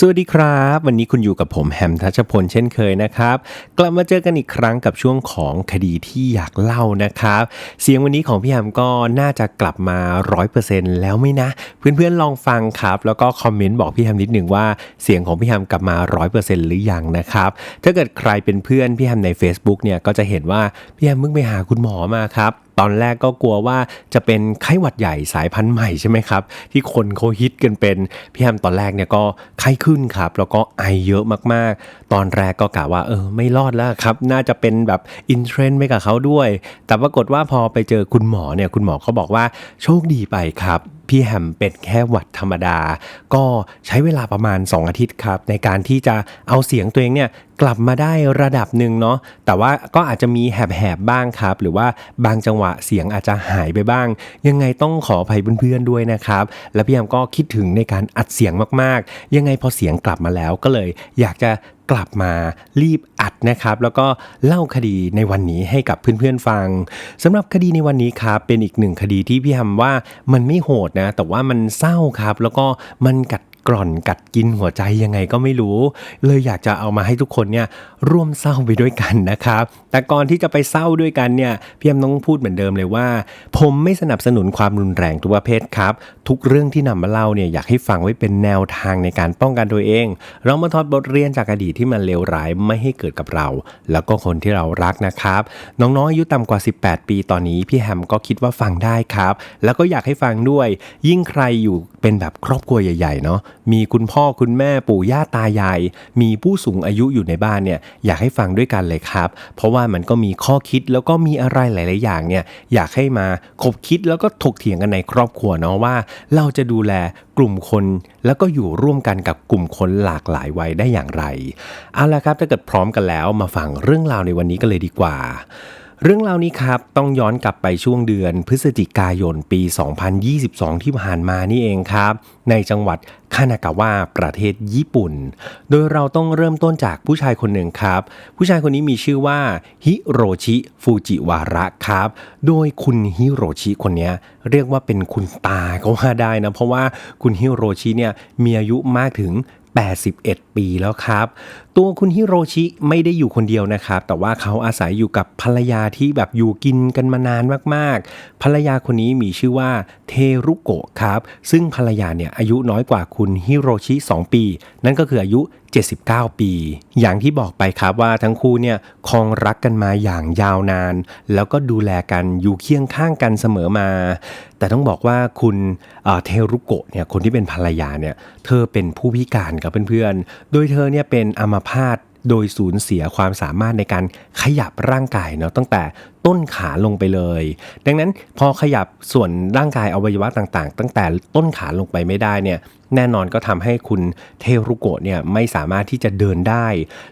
สวัสดีครับ วันนี้คุณอยู่กับผมแฮมทัชพลเช่นเคยนะครับ กลับมาเจอกันอีกครั้งกับช่วงของคดีที่อยากเล่านะครับ เสียงวันนี้ของพี่แฮมก็น่าจะกลับมา 100%แล้วไหม่นะ เพื่อนๆลองฟังครับ แล้วก็คอมเมนต์บอกพี่แฮมนิดหนึ่งว่าเสียงของพี่แฮมกลับมา 100%หรือยังนะครับ ถ้าเกิดใครเป็นเพื่อนพี่แฮมใน Facebook เนี่ยก็จะเห็นว่าพี่แฮมเพิ่งไปหาคุณหมอมาครับตอนแรกก็กลัวว่าจะเป็นไข้หวัดใหญ่สายพันธุ์ใหม่ใช่ไหมครับ ที่คนเขาฮิตกันเป็นพี่แฮมตอนแรกเนี่ยก็ไข้ขึ้นครับ แล้วก็ไอเยอะมากๆ ตอนแรกก็กะว่าเออไม่รอดแล้วครับ น่าจะเป็นแบบอินเทรนด์ไปกับเขาด้วย แต่ปรากฏว่าพอไปเจอคุณหมอเนี่ยคุณหมอเขาบอกว่าโชคดีไปครับ พี่แฮมเป็นแค่หวัดธรรมดา ก็ใช้เวลาประมาณ 2 อาทิตย์ครับ ในการที่จะเอาเสียงตัวเองเนี่ยกลับมาได้ระดับหนึ่งเนาะแต่ว่าก็อาจจะมีแหบๆบ้างครับ หรือว่าบางจังหวะเสียงอาจจะหายไปบ้าง ยังไงต้องขออภัยเพื่อนๆด้วยนะครับ และพี่แฮมก็คิดถึงในการอัดเสียงมากๆ ยังไงพอเสียงกลับมาแล้วก็เลย อยากจะ กลับมารีบอัดนะครับ แล้วก็เล่าคดีในวันนี้ให้กับเพื่อนๆฟังสำหรับคดีในวันนี้ครับเป็นอีกหนึ่งคดีที่พี่ทำว่ามันไม่โหดนะ แต่ว่ามันเศร้าครับ แล้วก็มันกัดกร่อนกัดกินหัวใจยังไงก็ไม่รู้ เลยอยากจะเอามาให้ทุกคนเนี่ยร่วมเศร้าไปด้วยกันนะครับ แต่ก่อนที่จะไปเศร้าด้วยกันเนี่ยพี่แอมต้องพูดเหมือนเดิมเลยว่า ผมไม่สนับสนุนความรุนแรงทุกประเภทครับ ทุกเรื่องที่นำมาเล่าเนี่ยอยากให้ฟังไว้เป็นแนวทางในการป้องกันตัวเอง เรามาทอดบทเรียนจากอดีตที่มันเลวร้ายไม่ให้เกิดกับเรา แล้วก็คนที่เรารักนะครับ น้องๆอายุต่ำกว่า 18 ปีตอนนี้พี่แฮมก็คิดว่าฟังได้ครับ แล้วก็อยากให้ฟังด้วย ยิ่งใครอยู่เป็นแบบครอบครัวใหญ่ๆเนาะมีคุณพ่อคุณแม่ปู่ย่าตายาย มีผู้สูงอายุอยู่ในบ้านเนี่ยอยากให้ฟังด้วยกันเลยครับ เพราะว่ามันก็มีข้อคิดแล้วก็มีอะไรหลาย ๆ อย่างเนี่ยอยากให้มาคบคิดแล้วก็ถกเถียงกันในครอบครัวเนาะว่า เราจะดูแลกลุ่มคน แล้วก็อยู่ร่วมกันกับกลุ่มคนหลากหลายวัยได้อย่างไร เอาละครับถ้าเกิดพร้อมกันแล้วมาฟังเรื่องราวในวันนี้กันเลยดีกว่า เรื่องราวนี้ครับต้องย้อนกลับไปช่วงเดือนพฤศจิกายนปี 2022 ที่ผ่านมานี่เองครับ ในจังหวัดคานากาวะประเทศญี่ปุ่น โดยเราต้องเริ่มต้นจากผู้ชายคนหนึ่งครับ ผู้ชายคนนี้มีชื่อว่าฮิโรชิฟูจิวาระครับ โดยคุณฮิโรชิคนนี้เรียกว่าเป็นคุณตาก็ว่าได้นะ เพราะว่าคุณฮิโรชิเนี่ยมีอายุมากถึง 81 ปีแล้วครับ ตัวคุณฮิโรชิไม่ได้อยู่คนเดียวนะครับ แต่ว่าเขาอาศัยอยู่กับภรรยาที่แบบอยู่กินกันมานานมากๆ ภรรยาคนนี้มีชื่อว่าเทรุโกะครับ ซึ่งภรรยาเนี่ยอายุน้อยกว่าคุณฮิโรชิ 2 ปี นั่นก็คืออายุ 79 ปี อย่างที่บอกไปครับว่าทั้งคู่เนี่ยคองรักกันมาอย่างยาวนาน แล้วก็ดูแลกันอยู่เคียงข้างกันเสมอมา แต่ต้องบอกว่าคุณเทรุโกะเนี่ยคนที่เป็นภรรยาเนี่ยเธอเป็นผู้พิการกับเพื่อนๆ โดยเธอเนี่ยเป็นอัมพาตโดยสูญเสียความสามารถในการขยับร่างกายเนาะตั้งแต่ ต้นขาลงไปเลย ดังนั้นพอขยับส่วนร่างกายอวัยวะต่างๆ ตั้งแต่ต้นขาลงไปไม่ได้เนี่ยแน่นอนก็ทำให้คุณเทรุโกะเนี่ยไม่สามารถที่จะเดินได้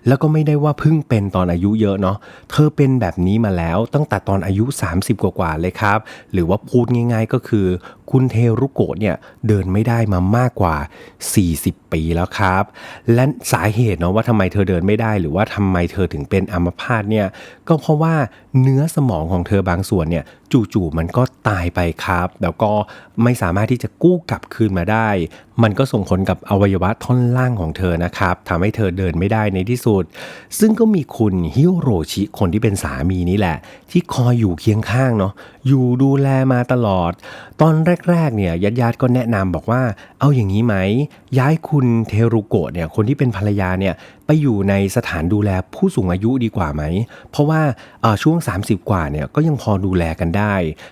แล้วก็ไม่ได้ว่าเพิ่งเป็นตอนอายุเยอะเนาะเธอเป็นแบบนี้มาแล้วตั้งแต่ตอนอายุ 30 กว่าๆเลยครับ หรือว่าพูดง่ายๆก็คือ คุณเทรุโกะเนี่ยเดินไม่ได้มามากกว่า 40 ปีแล้วครับ และสาเหตุเนาะว่าทำไมเธอเดินไม่ได้ หรือว่าทำไมเธอถึงเป็นอัมพาตเนี่ยก็เพราะว่าเนื้อสมองของเธอบางส่วนเนี่ย จู่ๆมันก็ตายไปครับ แล้วก็ไม่สามารถที่จะกู้กลับคืนมาได้ มันก็ส่งผลกับอวัยวะท่อนล่างของเธอนะครับทำให้เธอเดินไม่ได้ในที่สุด ซึ่งก็มีคุณฮิโรชิคนที่เป็นสามีนี่แหละ ที่คอยอยู่เคียงข้างเนาะอยู่ดูแลมาตลอด ตอนแรกๆเนี่ยญาติๆก็แนะนำบอกว่า เอาอย่างนี้ไหม ย้ายคุณเทรุโกะเนี่ยคนที่เป็นภรรยาเนี่ยไปอยู่ในสถานดูแลผู้สูงอายุดีกว่าไหม เพราะว่าช่วง 30 กว่าเนี่ยก็ยังพอดูแลกันได้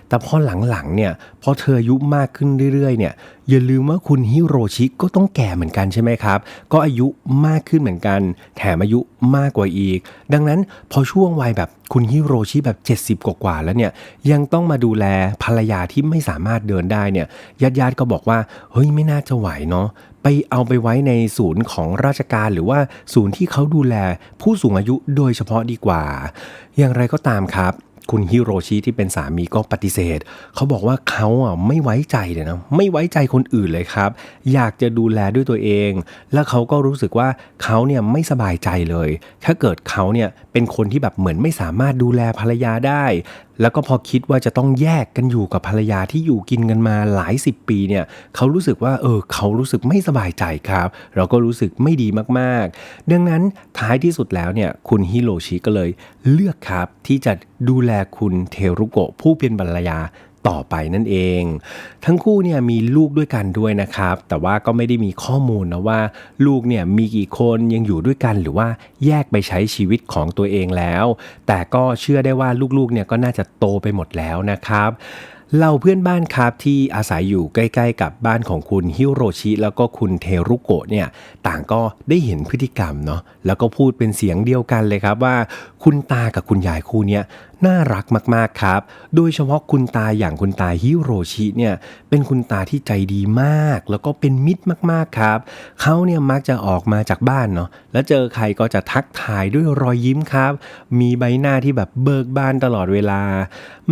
แต่พอหลังๆเนี่ยพอเธออายุมากขึ้นเรื่อยๆเนี่ยอย่าลืมว่าคุณฮิโรชิก็ต้องแก่เหมือนกันใช่ไหมครับ ก็อายุมากขึ้นเหมือนกัน แถมอายุมากกว่าอีก ดังนั้นพอช่วงวัยแบบคุณฮิโรชิแบบ 70 กว่าๆแล้วเนี่ยยังต้องมาดูแลภรรยาที่ไม่สามารถเดินได้เนี่ยญาติๆก็บอกว่า เฮ้ยไม่น่าจะไหวเนาะไปเอาไปไว้ในศูนย์ของราชการหรือว่าศูนย์ที่เขาดูแลผู้สูงอายุโดยเฉพาะดีกว่า อย่างไรก็ตามครับ คุณฮิโรชิที่เป็นสามีก็ปฏิเสธ เขาบอกว่าเขาอะไม่ไว้ใจเลยนะไม่ไว้ใจคนอื่นเลยครับ อยากจะดูแลด้วยตัวเอง แล้วเขาก็รู้สึกว่าเขาเนี่ยไม่สบายใจเลย ถ้าเกิดเขาเนี่ยเป็นคนที่แบบเหมือนไม่สามารถดูแลภรรยาได้แล้วก็พอคิดว่าจะต้องแยกกันอยู่กับภรรยาที่อยู่กินกันมาหลายสิบปีเนี่ยเขารู้สึกว่าเออเขารู้สึกไม่สบายใจครับ เราก็รู้สึกไม่ดีมากๆ ดังนั้นท้ายที่สุดแล้วเนี่ยคุณฮิโรชิก็เลยเลือกครับที่จะดูแลคุณเทรุโกะผู้เป็นภรรยา ต่อไปนั่นเอง ทั้งคู่เนี่ยมีลูกด้วยกันด้วยนะครับ แต่ว่าก็ไม่ได้มีข้อมูลนะว่า ลูกเนี่ยมีกี่คนยังอยู่ด้วยกันหรือว่าแยกไปใช้ชีวิตของตัวเองแล้ว แต่ก็เชื่อได้ว่าลูกๆเนี่ยก็น่าจะโตไปหมดแล้วนะครับเราเพื่อนบ้านครับที่อาศัยอยู่ใกล้ ๆ กับบ้านของคุณฮิโรชิ แล้วก็คุณเทรุโกะเนี่ยต่างก็ได้เห็นพฤติกรรมเนาะแล้วก็พูดเป็นเสียงเดียวกันเลยครับว่า คุณตากับคุณยายคู่เนี้ย น่ารักมากๆครับ โดยเฉพาะคุณตาอย่างคุณตาฮิโรชิเนี่ยเป็นคุณตาที่ใจดีมาก แล้วก็เป็นมิตรมากๆครับ เขาเนี่ยมักจะออกมาจากบ้านเนาะแล้วเจอใครก็จะทักทายด้วยรอยยิ้มครับ มีใบหน้าที่แบบเบิกบานตลอดเวลา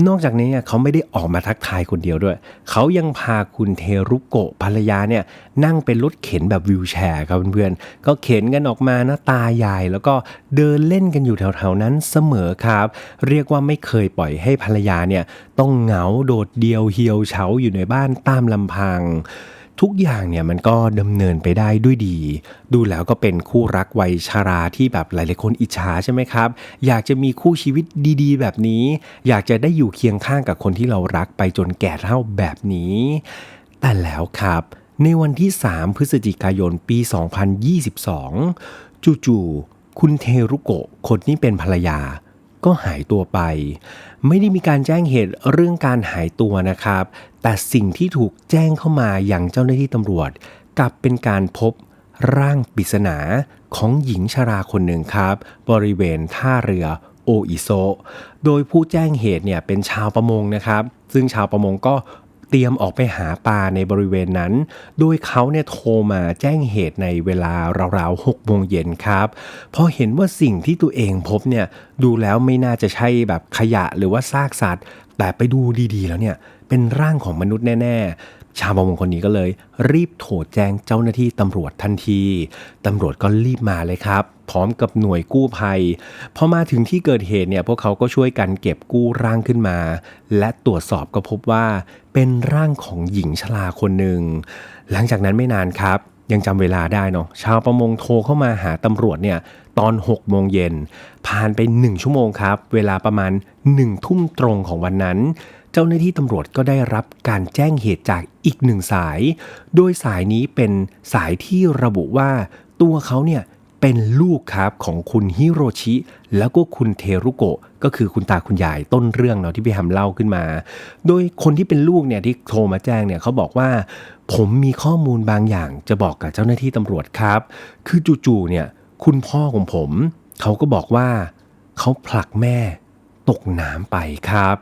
นอกจากนี้เนี่ยเขาไม่ได้ออกมาทักทายคนเดียวด้วย เขายังพาคุณเทรุโกะภรรยาเนี่ยนั่งเป็นรถเข็นแบบวิวแชร์ครับเพื่อนๆก็เข็นกันออกมาหน้าตาใหญ่แล้วก็เดินเล่นกันอยู่แถวๆนั้นเสมอครับ เรียกว่าไม่เคยปล่อยให้ภรรยาเนี่ยต้องเหงาโดดเดียวเหี่ยวเฉาอยู่ในบ้านตามลำพัง ทุกอย่างเนี่ยมันก็ดำเนินไปได้ด้วยดี ดูแล้วก็เป็นคู่รักวัยชาราที่แบบหลายๆคนอิจฉาใช่ไหมครับ อยากจะมีคู่ชีวิตดีๆ แบบนี้ อยากจะได้อยู่เคียงข้างกับคนที่เรารักไปจนแก่เท่าแบบนี้ แต่แล้วครับในวันที่ 3 พฤศจิกายน ปี 2022 จู่ๆ คุณเทรุโกะ คนนี้เป็นภรรยา ก็หายตัวไป ไม่ได้มีการแจ้งเหตุเรื่องการหายตัวนะครับ แต่สิ่งที่ถูกแจ้งเข้ามาอย่างเจ้าหน้าที่ตำรวจ กลับเป็นการพบร่างปริศนาของหญิงชราคนหนึ่งครับ บริเวณท่าเรือโออิโซ โดยผู้แจ้งเหตุเนี่ยเป็นชาวประมงนะครับ ซึ่งชาวประมงก็ เตรียมออกไปหาปลาในบริเวณนั้น โดยเขาเนี่ยโทรมาแจ้งเหตุในเวลาราวๆ6โมงเย็นครับ พอเห็นว่าสิ่งที่ตัวเองพบเนี่ยดูแล้วไม่น่าจะใช่แบบขยะหรือว่าซากสัตว์ แต่ไปดูดีๆแล้วเนี่ยเป็นร่างของมนุษย์แน่ ๆ ชาวประมงคนนี้ก็เลย รีบโทรแจ้งเจ้าหน้าที่ตำรวจทันทีตำรวจก็รีบมาเลยครับ พร้อมกับหน่วยกู้ภัยพอมาถึงที่เกิดเหตุเนี่ยพวกเขาก็ช่วยกันเก็บกู้ร่างขึ้นมา และตรวจสอบก็พบว่า เป็นร่างของหญิงชราคนหนึ่ง หลังจากนั้นไม่นานครับยังจำเวลาได้เนาะชาวประมงโทรเข้ามาหาตำรวจเนี่ยตอน 6 โมงเย็น ผ่านไป 1 ชั่วโมงครับ เวลาประมาณ 1 ทุ่มตรงของวันนั้น เจ้าหน้าที่ตำรวจก็ได้รับการแจ้งเหตุจากอีกหนึ่งสาย โดยสายนี้เป็นสายที่ระบุว่าตัวเขาเนี่ยเป็นลูกครับของคุณฮิโรชิ แล้วก็คุณเทรุโกะก็คือคุณตาคุณยายต้นเรื่องเนาะที่พี่แฮมเล่าขึ้นมา โดยคนที่เป็นลูกเนี่ยที่โทรมาแจ้งเนี่ยเขาบอกว่า ผมมีข้อมูลบางอย่างจะบอกกับเจ้าหน้าที่ตำรวจครับ คือจู่ๆเนี่ยคุณพ่อของผม เขาก็บอกว่าเขาผลักแม่ ตกน้ำไปครับ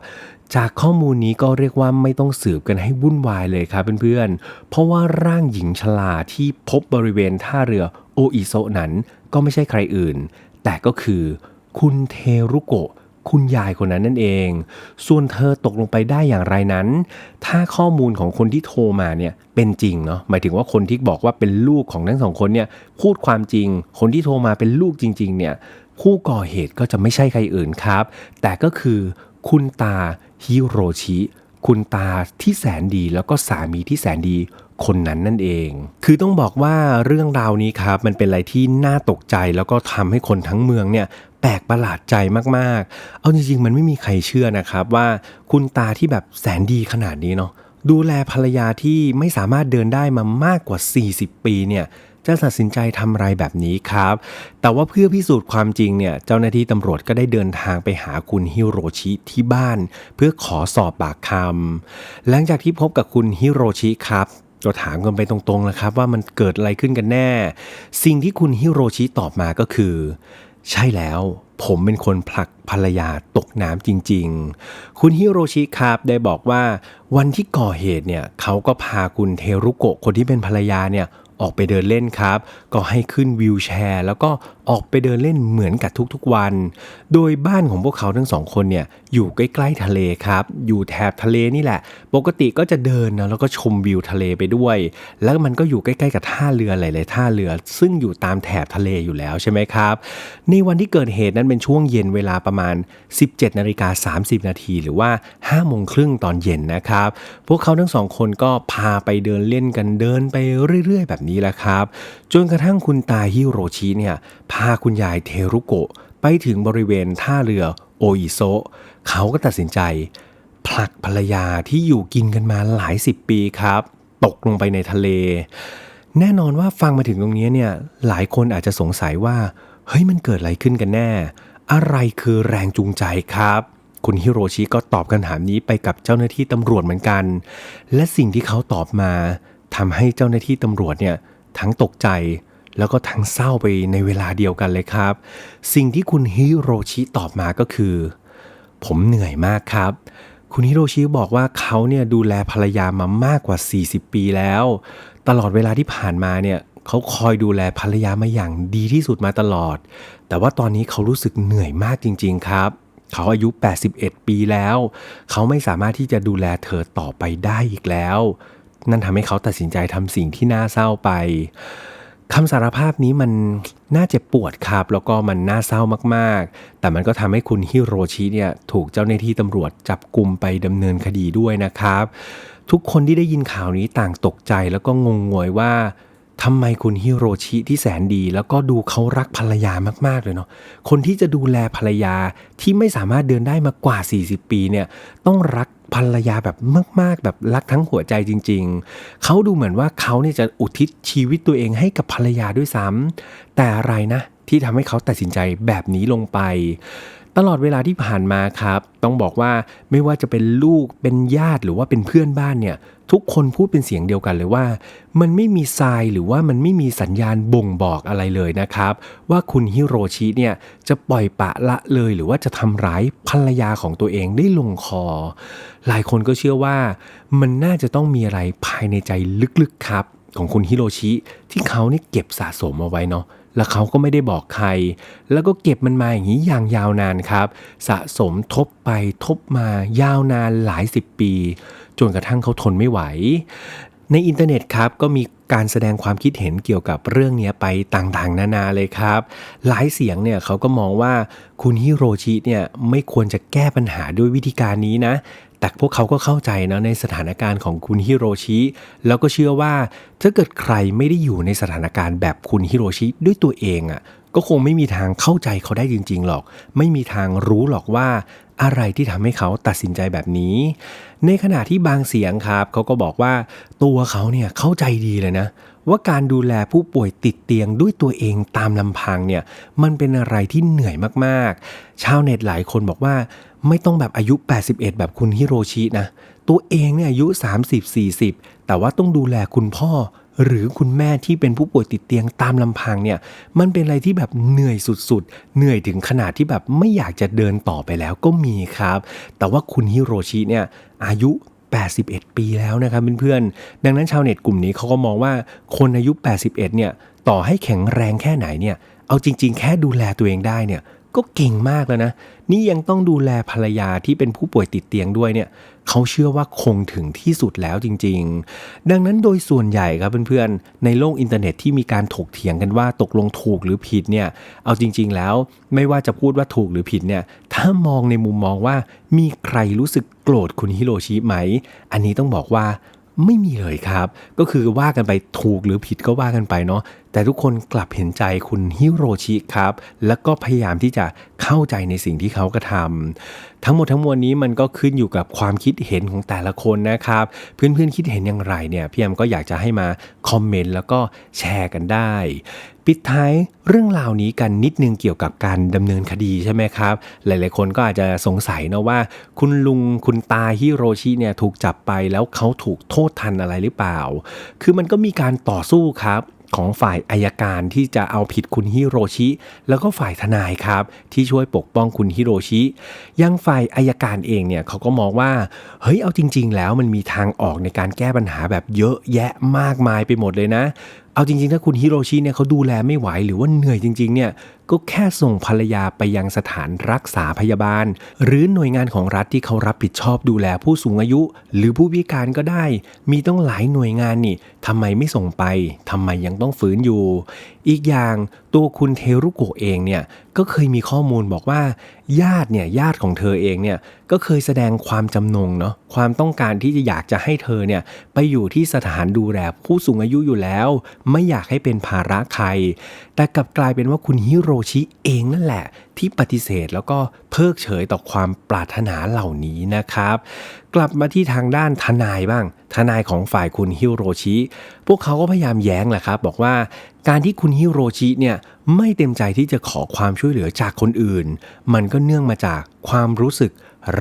จากข้อมูลนี้ก็เรียกว่าไม่ต้องสืบกันให้วุ่นวายเลยครับเพื่อนๆ เพราะว่าร่างหญิงชราที่พบบริเวณท่าเรือโออิโซนั้นก็ไม่ใช่ใครอื่น แต่ก็คือคุณเทรุโกะคุณยายคนนั้นนั่นเอง ส่วนเธอตกลงไปได้อย่างไรนั้น ถ้าข้อมูลของคนที่โทรมาเนี่ยเป็นจริงเนาะ หมายถึงว่าคนที่บอกว่าเป็นลูกของทั้งสองคนเนี่ยพูดความจริง คนที่โทรมาเป็นลูกจริง ๆ เนี่ย ผู้ก่อเหตุก็จะไม่ใช่ใครอื่นครับ แต่ก็คือคุณตาฮิโรชิ คุณตาที่แสนดีแล้วก็สามีที่แสนดีคนนั้นนั่นเอง คือต้องบอกว่าเรื่องราวนี้ครับ มันเป็นอะไรที่น่าตกใจแล้วก็ทำให้คนทั้งเมืองเนี่ยแปลกประหลาดใจมากๆ เอาจริงๆ มันไม่มีใครเชื่อนะครับว่าคุณตาที่แบบแสนดีขนาดนี้เนาะดูแลภรรยาที่ไม่สามารถเดินได้มามากกว่า 40 ปีเนี่ย จะตัดสินใจทำอะไรแบบนี้ครับ แต่ว่าเพื่อพิสูจน์ความจริงเนี่ย เจ้าหน้าที่ตำรวจก็ได้เดินทางไปหาคุณฮิโรชิที่บ้าน เพื่อขอสอบปากคำหลังจากที่พบกับคุณฮิโรชิครับก็ถามกันไปตรงๆแล้วครับ ว่ามันเกิดอะไรขึ้นกันแน่ สิ่งที่คุณฮิโรชิตอบมาก็คือ ใช่แล้วผมเป็นคนผลักภรรยาตกน้ำจริง ๆ คุณฮิโรชิครับได้บอกว่าวันที่ก่อเหตุเนี่ยเขาก็พาคุณเทรุโกะคนที่เป็นภรรยาเนี่ย ออกไปเดินเล่นครับ ก็ให้ขึ้นวิวแชร์ แล้วก็ออกไปเดินเล่นเหมือนกับทุกๆวัน โดยบ้านของพวกเขาทั้งสองคนเนี่ยอยู่ใกล้ๆทะเลครับ อยู่แถบทะเลนี่แหละ ปกติก็จะเดินนะแล้วก็ชมวิวทะเลไปด้วย แล้วมันก็อยู่ใกล้ๆกับท่าเรือหลายๆท่าเรือ ซึ่งอยู่ตามแถบทะเลอยู่แล้วใช่ไหมครับ ในวันที่เกิดเหตุนั้นเป็นช่วงเย็นเวลาประมาณ 17นาฬิกา30นาทีหรือว่า5โมงครึ่งตอนเย็นนะครับ พวกเขาทั้งสองคนก็พาไปเดินเล่นกันเดินไปเรื่อยๆ แบบนี้แหละครับ จนกระทั่งคุณตาฮิโรชิเนี่ยพาคุณยายเทรุโกะไปถึงบริเวณท่าเรือโออิโซเขาก็ตัดสินใจ ผลักภรรยาที่อยู่กินกันมาหลายสิบปีครับ ตกลงไปในทะเล แน่นอนว่าฟังมาถึงตรงนี้เนี่ยหลายคนอาจจะสงสัยว่า เฮ้ยมันเกิดอะไรขึ้นกันแน่ อะไรคือแรงจูงใจครับคุณฮิโรชิก็ตอบคำถามนี้ไปกับเจ้าหน้าที่ตำรวจเหมือนกัน และสิ่งที่เขาตอบมา ทำให้เจ้าหน้าที่ตำรวจเนี่ยทั้งตกใจแล้วก็ทั้งเศร้าไปในเวลาเดียวกันเลยครับ สิ่งที่คุณฮิโรชิตอบมาก็คือ ผมเหนื่อยมากครับ คุณฮิโรชิบอกว่าเขาเนี่ยดูแลภรรยามามากกว่า 40 ปีแล้ว ตลอดเวลาที่ผ่านมาเนี่ยเขาคอยดูแลภรรยามาอย่างดีที่สุดมาตลอด แต่ว่าตอนนี้เขารู้สึกเหนื่อยมากจริง ๆ ครับ เขาอายุ 81 ปีแล้ว เขาไม่สามารถที่จะดูแลเธอต่อไปได้อีกแล้ว นั่นทำให้เขาตัดสินใจทำสิ่งที่น่าเศร้าไปคำสารภาพนี้มันน่าเจ็บปวดครับ แล้วก็มันน่าเศร้ามากๆ แต่มันก็ทำให้คุณฮิโรชิเนี่ยถูกเจ้าหน้าที่ตำรวจจับกลุ่มไปดำเนินคดีด้วยนะครับ ทุกคนที่ได้ยินข่าวนี้ต่างตกใจแล้วก็งงงวยว่า ทำไมคุณฮิโรชิที่แสนดี แล้วก็ดูเขารักภรรยามากๆเลยเนาะคนที่จะดูแลภรรยาที่ไม่สามารถเดินได้มากว่า 40 ปีเนี่ยต้องรักภรรยาแบบมาก ๆ แบบรักทั้งหัวใจจริง ๆ เขาดูเหมือนว่าเขาเนี่ยจะอุทิศชีวิตตัวเองให้กับภรรยาด้วยซ้ำแต่อะไรนะที่ทำให้เขาตัดสินใจแบบนี้ลงไป ตลอดเวลาที่ผ่านมาครับ ต้องบอกว่าไม่ว่าจะเป็นลูกเป็นญาติหรือว่าเป็นเพื่อนบ้านเนี่ย ทุกคนพูดเป็นเสียงเดียวกันเลยว่า มันไม่มีทรายหรือว่ามันไม่มีสัญญาณบ่งบอกอะไรเลยนะครับ ว่าคุณฮิโรชิเนี่ยจะปล่อยปะละเลยหรือว่าจะทำร้ายภรรยาของตัวเองได้ลงคอ หลายคนก็เชื่อว่า มันน่าจะต้องมีอะไรภายในใจลึกๆครับ ของคุณฮิโรชิที่เขานี่เก็บสะสมเอาไว้เนาะ แล้วเขาก็ไม่ได้บอกใคร แล้วก็เก็บมันมาอย่างนี้อย่างยาวนานครับ สะสมทบไปทบมายาวนานหลายสิบปี จนกระทั่งเขาทนไม่ไหว ในอินเทอร์เน็ตครับก็มีการแสดงความคิดเห็นเกี่ยวกับเรื่องนี้ไปต่างๆ นานาเลยครับ หลายเสียงเนี่ยเขาก็มองว่าคุณฮิโรชิเนี่ยไม่ควรจะแก้ปัญหาด้วยวิธีการนี้นะ แต่พวกเขาก็เข้าใจนะในสถานการณ์ของคุณฮิโรชิ แล้วก็เชื่อว่าถ้าเกิดใครไม่ได้อยู่ในสถานการณ์แบบคุณฮิโรชิด้วยตัวเองอะ่ะก็คงไม่มีทางเข้าใจเขาได้จริง ๆ หรอก ไม่มีทางรู้หรอกว่าอะไรที่ทำให้เขาตัดสินใจแบบนี้ ในขณะที่บางเสียงครับเขาก็บอกว่าตัวเขาเนี่ยเข้าใจดีเลยนะ ว่าการดูแลผู้ป่วยติดเตียงด้วยตัวเองตามลำพังเนี่ยมันเป็นอะไรที่เหนื่อยมากๆ ชาวเน็ตหลายคนบอกว่า ไม่ต้องแบบอายุ 81 แบบคุณฮิโรชินะ ตัวเองเนี่ยอายุ 30-40 แต่ว่าต้องดูแลคุณพ่อ หรือคุณแม่ที่เป็นผู้ป่วยติดเตียงตามลำพังเนี่ย มันเป็นอะไรที่แบบเหนื่อยสุดๆ เหนื่อยถึงขนาดที่แบบไม่อยากจะเดินต่อไปแล้วก็มีครับ แต่ว่าคุณฮิโรชิเนี่ยอายุ81 ปีแล้วนะครับเพื่อนๆ ดังนั้นชาวเน็ตกลุ่มนี้เขาก็มองว่าคนอายุ 81 เนี่ย ต่อให้แข็งแรงแค่ไหนเนี่ย เอาจริง ๆ แค่ดูแลตัวเองได้เนี่ย ก็เก่งมากแล้วนะ นี่ยังต้องดูแลภรรยาที่เป็นผู้ป่วยติดเตียงด้วยเนี่ยเขาเชื่อว่าคงถึงที่สุดแล้วจริง ๆ ดังนั้นโดยส่วนใหญ่ครับเพื่อนๆ ในโลกอินเทอร์เน็ตที่มีการถกเถียงกันว่าตกลงถูกหรือผิดเนี่ย เอาจริง ๆ แล้วไม่ว่าจะพูดว่าถูกหรือผิดเนี่ย ถ้ามองในมุมมองว่ามีใครรู้สึกโกรธคุณฮิโรชิไหม อันนี้ต้องบอกว่าไม่มีเลยครับ ก็คือว่ากันไปถูกหรือผิดก็ว่ากันไปเนาะแต่ทุกคนกลับเห็นใจคุณฮิโรชิครับ แล้วก็พยายามที่จะเข้าใจในสิ่งที่เขากระทำทั้งหมดทั้งมวลนี้มันก็ขึ้นอยู่กับความคิดเห็นของแต่ละคนนะครับ เพื่อนๆคิดเห็นอย่างไรเนี่ยพี่แอมก็อยากจะให้มาคอมเมนต์แล้วก็แชร์กันได้ปิดท้ายเรื่องราวนี้กันนิดนึงเกี่ยวกับการดำเนินคดีใช่ไหมครับ หลายๆคนก็อาจจะสงสัยนะว่า คุณลุงคุณตาฮิโรชิเนี่ยถูกจับไปแล้วเขาถูกโทษทันอะไรหรือเปล่า คือมันก็มีการต่อสู้ครับ ของฝ่ายอายการที่จะเอาผิดคุณฮิโรชิ แล้วก็ฝ่ายทนายครับ ที่ช่วยปกป้องคุณฮิโรชิ ยังฝ่ายอายการเองเนี่ยเขาก็มองว่า เฮ้ยเอาจริง ๆ แล้วมันมีทางออกในการแก้ปัญหาแบบเยอะแยะมากมายไปหมดเลยนะ เอาจริง ๆ ถ้าคุณฮิโรชิเนี่ยเขาดูแลไม่ไหวหรือว่าเหนื่อยจริง ๆ เนี่ย ก็แค่ส่งภรรยาไปยังสถานรักษาพยาบาล หรือหน่วยงานของรัฐที่เขารับผิดชอบดูแลผู้สูงอายุ หรือผู้พิการก็ได้ มีต้องหลายหน่วยงานนี่ทำไมไม่ส่งไปทำไมยังต้องฝืนอยู่ อีกอย่างตัวคุณเทรุโกเองเนี่ยก็เคยมีข้อมูลบอกว่า ญาติเนี่ยญาติของเธอเองเนี่ยก็เคยแสดงความจำนงเนาะความต้องการที่จะอยากจะให้เธอเนี่ยไปอยู่ที่สถานดูแลผู้สูงอายุอยู่แล้ว ไม่อยากให้เป็นภาระใคร แต่กลับกลายเป็นว่าคุณฮิโรชิเองนั่นแหละ ที่ปฏิเสธแล้วก็เพิกเฉยต่อความปรารถนาเหล่านี้นะครับ กลับมาที่ทางด้านทนายบ้าง ทนายของฝ่ายคุณฮิโรชิ พวกเขาก็พยายามแย้งแหละครับ บอกว่าการที่คุณฮิโรชิเนี่ยไม่เต็มใจที่จะขอความช่วยเหลือจากคนอื่น มันก็เนื่องมาจากความรู้สึก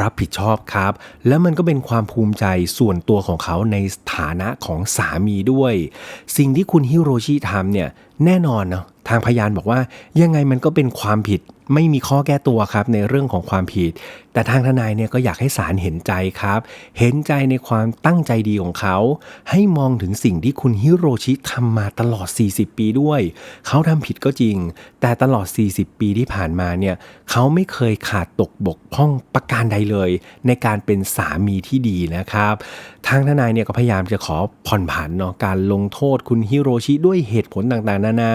รับผิดชอบครับ และมันก็เป็นความภูมิใจส่วนตัวของเขาในฐานะของสามีด้วย สิ่งที่คุณฮิโรชิทำเนี่ยแน่นอนเนาะทางพยานบอกว่ายังไงมันก็เป็นความผิด ไม่มีข้อแก้ตัวครับในเรื่องของความผิด แต่ทางทนายเนี่ยก็อยากให้ศาลเห็นใจครับ เห็นใจในความตั้งใจดีของเขา ให้มองถึงสิ่งที่คุณฮิโรชิทำมาตลอด 40 ปีด้วย เขาทำผิดก็จริง แต่ตลอด 40 ปีที่ผ่านมาเนี่ยเขาไม่เคยขาดตกบกพร่องประการใดเลย ในการเป็นสามีที่ดีนะครับ ทางทนายเนี่ยก็พยายามจะขอผ่อนผันเนาะการลงโทษคุณฮิโรชิด้วยเหตุผลต่างๆ นานา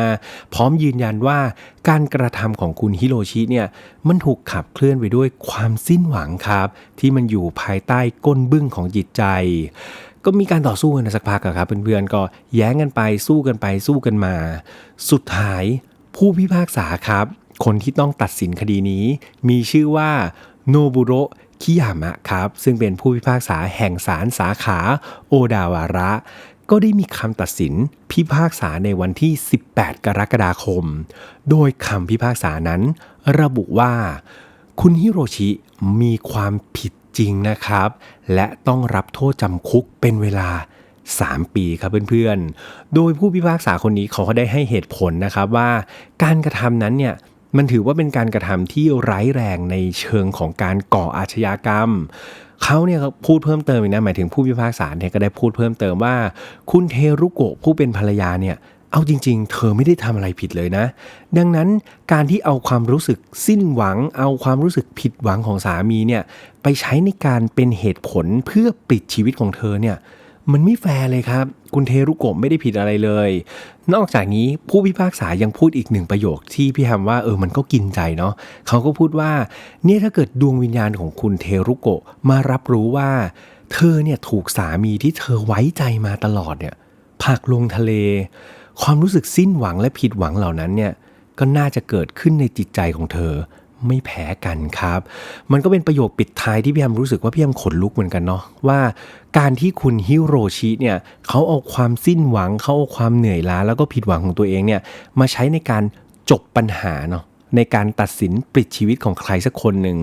พร้อมยืนยันว่าการกระทำของคุณฮิโรชิเนี่ยมันถูกขับเคลื่อนไปด้วยความสิ้นหวังครับ ที่มันอยู่ภายใต้ก้นบึ้งของจิตใจ ก็มีการต่อสู้กันสักพักครับเพื่อนๆก็แย้งกันไปสู้กันไปสู้กันมา สุดท้ายผู้พิพากษาครับ คนที่ต้องตัดสินคดีนี้ มีชื่อว่าโนบุโรคิยามะครับ ซึ่งเป็นผู้พิพากษาแห่งศาลสาขาโอดาวาระ ก็ได้มีคำตัดสินพิพากษาในวันที่ 18 กรกฎาคม โดยคำพิพากษานั้น ระบุว่า คุณฮิโรชิมีความผิดจริงนะครับ และต้องรับโทษจำคุกเป็นเวลา 3 ปีครับเพื่อนๆ โดยผู้พิพากษาคนนี้เขาก็ได้ให้เหตุผลนะครับว่า การกระทำนั้นเนี่ยมันถือว่าเป็นการกระทำที่ร้ายแรงในเชิงของการก่ออาชญากรรม เขาเนี่ยพูดเพิ่มเติมอีกนะหมายถึงผู้พิพากษาเนี่ยก็ได้พูดเพิ่มเติมว่า คุณเทรุโกะผู้เป็นภรรยาเนี่ยเอาจริง ๆ เธอไม่ได้ทำอะไรผิดเลยนะ ดังนั้นการที่เอาความรู้สึกสิ้นหวัง เอาความรู้สึกผิดหวังของสามีเนี่ยไปใช้ในการเป็นเหตุผลเพื่อปิดชีวิตของเธอเนี่ย มันไม่แฟร์เลยครับ คุณเทรุโกะไม่ได้ผิดอะไรเลย นอกจากนี้ผู้พิพากษายังพูดอีกหนึ่งประโยคที่พี่แฮมว่าเออมันก็กินใจเนาะเขาก็พูดว่าเนี่ยถ้าเกิดดวงวิญญาณของคุณเทรุโกะมารับรู้ว่า เธอเนี่ยถูกสามีที่เธอไว้ใจมาตลอดเนี่ยผักลงทะเล ความรู้สึกสิ้นหวังและผิดหวังเหล่านั้นเนี่ยก็น่าจะเกิดขึ้นในจิตใจของเธอ ไม่แพ้กันครับ มันก็เป็นประโยคปิดท้ายที่พี่แอมรู้สึกว่าพี่แอมขนลุกเหมือนกันเนาะว่าการที่คุณฮิโรชิเนี่ยเขาเอาความสิ้นหวังเขาเอาความเหนื่อยล้าแล้วก็ผิดหวังของตัวเองเนี่ยมาใช้ในการจบปัญหาเนาะในการตัดสินปลิดชีวิตของใครสักคนหนึ่ง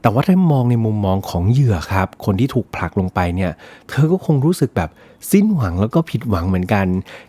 แต่ว่าถ้ามองในมุมมองของเหยื่อครับ คนที่ถูกผลักลงไปเนี่ย เธอก็คงรู้สึกแบบสิ้นหวังแล้วก็ผิดหวังเหมือนกัน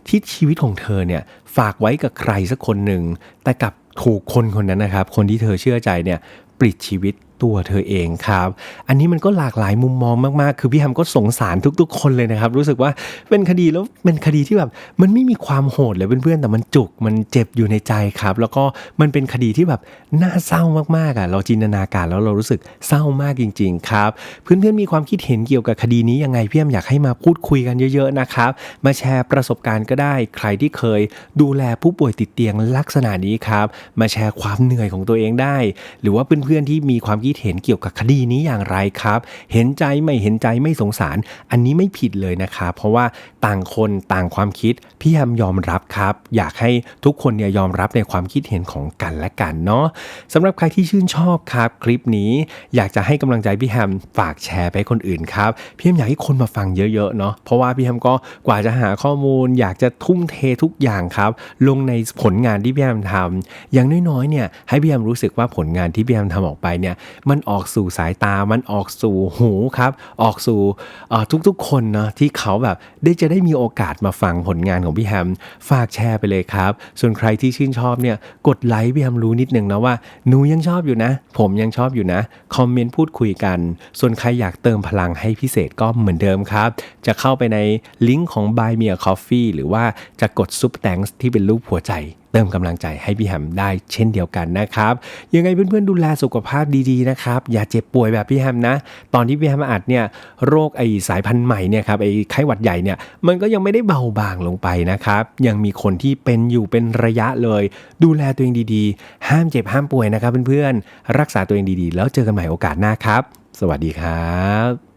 ที่ชีวิตของเธอเนี่ยฝากไว้กับใครสักคนหนึ่ง แต่กับ ถูกคนคนนั้นนะครับ คนที่เธอเชื่อใจเนี่ยปลิดชีวิต ตัวเธอเองครับ อันนี้มันก็หลากหลายมุมมองมากๆ คือพี่แฮมก็สงสารทุก ๆ คนเลยนะครับ รู้สึกว่าเป็นคดีแล้วเป็นคดีที่แบบ มันไม่มีความโหดเลยเพื่อนๆ แต่มันจุกมันเจ็บอยู่ในใจครับ แล้วก็มันเป็นคดีที่แบบน่าเศร้ามากๆอะเราจินตนาการแล้วเรารู้สึกเศร้ามากจริง ๆ ครับ เพื่อนๆมีความคิดเห็นเกี่ยวกับคดีนี้ยังไงพี่แฮมอยากให้มาพูดคุยกันเยอะๆนะครับมาแชร์ประสบการณ์ก็ได้ ใครที่เคยดูแลผู้ป่วยติดเตียงลักษณะนี้ครับมาแชร์ความเหนื่อยของตัวเองได้ หรือว่าเพื่อนๆที่มีความคิดเห็นเกี่ยวกับคดีนี้อย่างไรครับ เห็นใจไม่เห็นใจไม่สงสาร อันนี้ไม่ผิดเลยนะครับเพราะว่าต่างคนต่างความคิดพี่แฮมยอมรับครับ อยากให้ทุกคนเนี่ยยอมรับในความคิดเห็นของกันและกันเนาะสำหรับใครที่ชื่นชอบครับคลิปนี้อยากจะให้กำลังใจพี่แฮมฝากแชร์ไปคนอื่นครับพี่แฮมอยากให้คนมาฟังเยอะๆเนาะเพราะว่าพี่แฮมก็กว่าจะหาข้อมูล อยากจะทุ่มเททุกอย่างครับ ลงในผลงานที่พี่แฮมทำอย่างน้อยๆเนี่ยให้พี่แฮมรู้สึกว่าผลงานที่พี่แฮมทำออกไปเนี่ยมันออกสู่สายตา มันออกสู่หูครับ ออกสู่ทุกๆคนเนาะที่เขาแบบได้จะได้มีโอกาสมาฟังผลงานของพี่แฮม ฝากแชร์ไปเลยครับ ส่วนใครที่ชื่นชอบเนี่ยกดไลค์พี่แฮมรู้นิดนึงนะว่าหนูยังชอบอยู่นะ ผมยังชอบอยู่นะคอมเมนต์พูดคุยกัน ส่วนใครอยากเติมพลังให้พิเศษก็เหมือนเดิมครับ จะเข้าไปในลิงก์ของ Buy Me a Coffee หรือว่าจะกด Super Thanks ที่เป็นรูปหัวใจเติมกำลังใจให้พี่แฮมได้เช่นเดียวกันนะครับ ยังไงเพื่อนๆดูแลสุขภาพดีๆนะครับ อย่าเจ็บป่วยแบบพี่แฮมนะ ตอนที่พี่แฮมอัดเนี่ยโรคไอสายพันธุ์ใหม่เนี่ยครับไอไข้หวัดใหญ่เนี่ยมันก็ยังไม่ได้เบาบางลงไปนะครับ ยังมีคนที่เป็นอยู่เป็นระยะเลย ดูแลตัวเองดีๆ ห้ามเจ็บห้ามป่วยนะครับเพื่อนๆรักษาตัวเองดีๆ แล้วเจอกันใหม่โอกาสหน้าครับ สวัสดีครับ